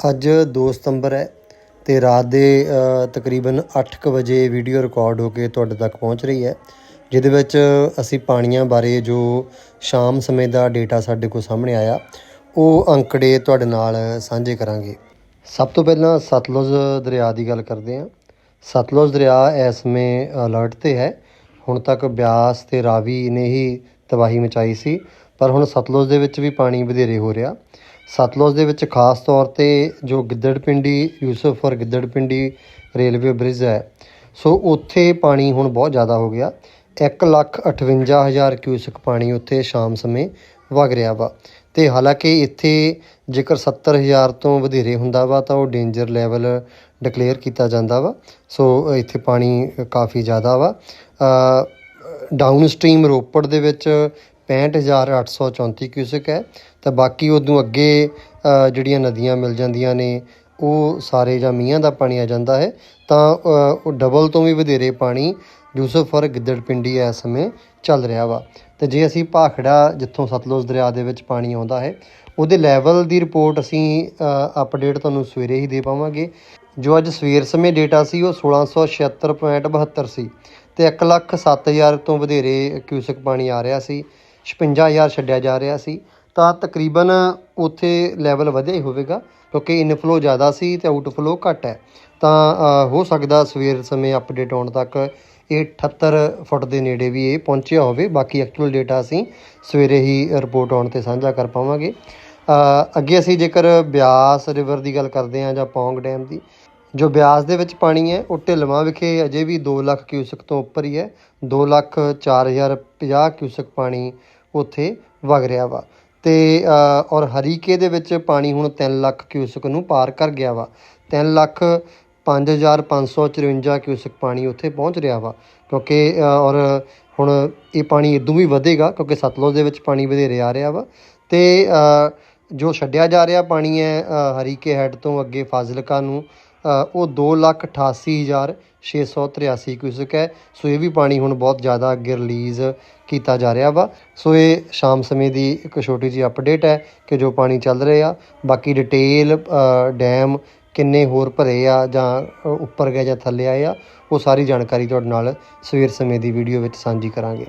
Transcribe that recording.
ਅੱਜ 2 ਸਤੰਬਰ ਹੈ ਤੇ ਰਾਤ ਦੇ ਅ, ਤਕਰੀਬਨ 8:00 ਵਜੇ ਵੀਡੀਓ ਰਿਕਾਰਡ ਹੋ ਕੇ ਤੁਹਾਡੇ ਤੱਕ ਪਹੁੰਚ ਰਹੀ ਹੈ ਜਿਹਦੇ ਵਿੱਚ ਅਸੀਂ ਪਾਣੀਆਂ ਬਾਰੇ ਜੋ ਸ਼ਾਮ ਸਮੇਂ ਦਾ ਡੇਟਾ ਸਾਡੇ ਕੋਲ ਸਾਹਮਣੇ ਆਇਆ ਉਹ ਅੰਕੜੇ ਤੁਹਾਡੇ ਨਾਲ ਸਾਂਝੇ ਕਰਾਂਗੇ। ਸਭ ਤੋਂ ਪਹਿਲਾਂ ਸਤਲੁਜ ਦਰਿਆ ਦੀ ਗੱਲ ਕਰਦੇ ਹਾਂ। ਸਤਲੁਜ ਦਰਿਆ ਇਸ ਸਮੇਂ ਅਲਰਟ ਤੇ ਹੈ। ਹੁਣ ਤੱਕ ਬਿਆਸ ਤੇ ਰਾਵੀ ਨੇ ਹੀ ਤਬਾਹੀ ਮਚਾਈ ਸੀ ਪਰ ਹੁਣ ਸਤਲੁਜ ਦੇ ਵਿੱਚ ਵੀ ਪਾਣੀ ਵਧੇਰੇ ਹੋ ਰਿਹਾ। ਸਤਲੁਜ ਦੇ ਵਿੱਚ ਖਾਸ ਤੌਰ ਤੇ ਜੋ ਗਿੱਦੜਪਿੰਡੀ ਯੂਸਫਪੁਰ ਗਿੱਦੜਪਿੰਡੀ ਰੇਲਵੇ ਬ੍ਰਿਜ ਹੈ, ਸੋ ਉੱਥੇ ਪਾਣੀ ਹੁਣ ਬਹੁਤ ਜ਼ਿਆਦਾ ਹੋ ਗਿਆ। 158000 ਕਿਊਸਕ ਪਾਣੀ ਉੱਥੇ ਸ਼ਾਮ ਸਮੇਂ ਵਗ ਰਿਹਾ ਵਾ। ਤੇ ਹਾਲਾਂਕਿ ਇੱਥੇ ਜੇਕਰ 70000 ਤੋਂ ਵਧੇਰੇ ਹੁੰਦਾ ਵਾ, ਤਾਂ ਉਹ ਡੇਂਜਰ ਲੈਵਲ ਡਿਕਲੇਅਰ ਕੀਤਾ ਜਾਂਦਾ ਵਾ। ਸੋ ਇੱਥੇ ਪਾਣੀ ਕਾਫੀ ਜ਼ਿਆਦਾ ਵਾ। ਡਾਊਨ ਸਟ੍ਰੀਮ ਰੋਪੜ ਦੇ ਵਿੱਚ 65834 ਕਿਊਸਕ ਹੈ। ਤਾਂ ਬਾਕੀ ਉਦੋਂ ਅੱਗੇ ਜਿਹੜੀਆਂ ਨਦੀਆਂ ਮਿਲ ਜਾਂਦੀਆਂ ਨੇ, ਉਹ ਸਾਰੇ ਜਾਂ ਮੀਂਹਾਂ ਦਾ ਪਾਣੀ ਆ ਜਾਂਦਾ ਹੈ। ਤਾਂ ਉਹ ਡਬਲ ਤੋਂ ਵੀ ਵਧੇਰੇ ਪਾਣੀ ਯੂਸਫਰ ਗਿੱਦੜਪਿੰਡੀ ਇਸ ਸਮੇਂ ਚੱਲ ਰਿਹਾ ਵਾ। ਤੇ ਜੇ ਅਸੀਂ ਭਾਖੜਾ ਜਿੱਥੋਂ ਸਤਲੁਜ ਦਰਿਆ ਦੇ ਵਿੱਚ ਪਾਣੀ ਆਉਂਦਾ ਹੈ, ਉਹਦੇ ਲੈਵਲ ਦੀ ਰਿਪੋਰਟ ਅਸੀਂ ਅਪਡੇਟ ਤੁਹਾਨੂੰ ਸਵੇਰੇ ਹੀ ਦੇ ਪਾਵਾਂਗੇ। ਜੋ ਅੱਜ ਸਵੇਰ ਸਮੇਂ ਡੇਟਾ ਸੀ, ਉਹ 1676.72 ਸੀ ਤੇ 1 ਲੱਖ 7000 ਤੋਂ ਵਧੇਰੇ ਕਿਊਸਕ ਪਾਣੀ ਆ ਰਿਹਾ ਸੀ। 56000 ਛੱਡਿਆ ਜਾ ਰਿਹਾ ਸੀ, ਤਾਂ ਤਕਰੀਬਨ ਉੱਥੇ ਲੈਵਲ ਵਧਿਆ ਹੀ ਹੋਵੇਗਾ, ਕਿਉਂਕਿ ਇਨਫਲੋ ਜ਼ਿਆਦਾ ਸੀ ਤੇ ਆਊਟਫਲੋ ਘੱਟ ਹੈ। ਤਾਂ ਹੋ ਸਕਦਾ ਸਵੇਰ ਸਮੇਂ ਅਪਡੇਟ ਆਉਣ ਤੱਕ ਇਹ 78 ਫੁੱਟ ਦੇ ਨੇੜੇ ਵੀ ਇਹ ਪਹੁੰਚਿਆ ਹੋਵੇ। ਬਾਕੀ ਐਕਚੁਅਲ ਡੇਟਾ ਅਸੀਂ ਸਵੇਰੇ ਹੀ ਰਿਪੋਰਟ ਆਉਣ ਤੇ ਸਾਂਝਾ ਕਰ ਪਾਵਾਂਗੇ। ਅੱਗੇ ਅਸੀਂ ਜੇਕਰ ਬਿਆਸ ਰਿਵਰ ਦੀ ਗੱਲ ਕਰਦੇ ਹਾਂ ਜਾਂ ਪੌਂਗ ਡੈਮ ਦੀ ਜੋ ਬਿਆਸ ਦੇ ਵਿੱਚ ਪਾਣੀ ਹੈ, ਉਹ ਢਿਲਵਾਂ ਵਿਖੇ ਅਜੇ ਵੀ 2 ਲੱਖ ਕਿਊਸਕ ਤੋਂ ਉੱਪਰ ਹੀ ਹੈ। 2 ਲੱਖ 4050 ਕਿਊਸਕ ਪਾਣੀ ਉੱਥੇ ਵਗ ਰਿਹਾ ਵਾ। ਤੇ ਔਰ ਹਰੀਕੇ ਦੇ ਵਿੱਚ ਪਾਣੀ ਹੁਣ 3 ਲੱਖ ਕਿਊਸਕ ਨੂੰ ਪਾਰ ਕਰ ਗਿਆ ਵਾ। 3 ਲੱਖ 5554 ਕਿਊਸਕ ਪਾਣੀ ਉੱਥੇ ਪਹੁੰਚ ਰਿਹਾ ਵਾ। ਕਿਉਂਕਿ ਔਰ ਹੁਣ ਇਹ ਪਾਣੀ ਇਦੋਂ ਵੀ ਵਧੇਗਾ, ਕਿਉਂਕਿ ਸਤਲੁਜ ਦੇ ਵਿੱਚ ਪਾਣੀ ਵਧੇਰੇ ਆ ਰਿਹਾ ਵਾ। ਤੇ ਜੋ ਛੱਡਿਆ ਜਾ ਰਿਹਾ ਪਾਣੀ ਹੈ ਹਰੀਕੇ ਹੈਡ ਤੋਂ ਅੱਗੇ ਫਾਜ਼ਿਲਕਾ ਨੂੰ ਉਹ 288683 ਕਿਊਸਕ ਹੈ। ਸੋ ਇਹ ਵੀ ਪਾਣੀ ਹੁਣ ਬਹੁਤ ਜ਼ਿਆਦਾ ਅੱਗੇ ਰਿਲੀਜ਼ ਕੀਤਾ ਜਾ ਰਿਹਾ ਵਾ। ਸੋ ਇਹ ਸ਼ਾਮ ਸਮੇਂ ਦੀ ਇੱਕ ਛੋਟੀ ਜਿਹੀ ਅਪਡੇਟ ਹੈ ਕਿ ਜੋ ਪਾਣੀ ਚੱਲ ਰਿਹਾ। ਬਾਕੀ ਡਿਟੇਲ ਡੈਮ ਕਿੰਨੇ ਹੋਰ ਭਰੇ ਆ ਜਾਂ ਉੱਪਰ ਗਏ ਜਾਂ ਥੱਲੇ ਆਏ ਆ, ਉਹ ਸਾਰੀ ਜਾਣਕਾਰੀ ਤੁਹਾਡੇ ਨਾਲ ਸਵੇਰ ਸਮੇਂ ਦੀ ਵੀਡੀਓ ਵਿੱਚ ਸਾਂਝੀ ਕਰਾਂਗੇ।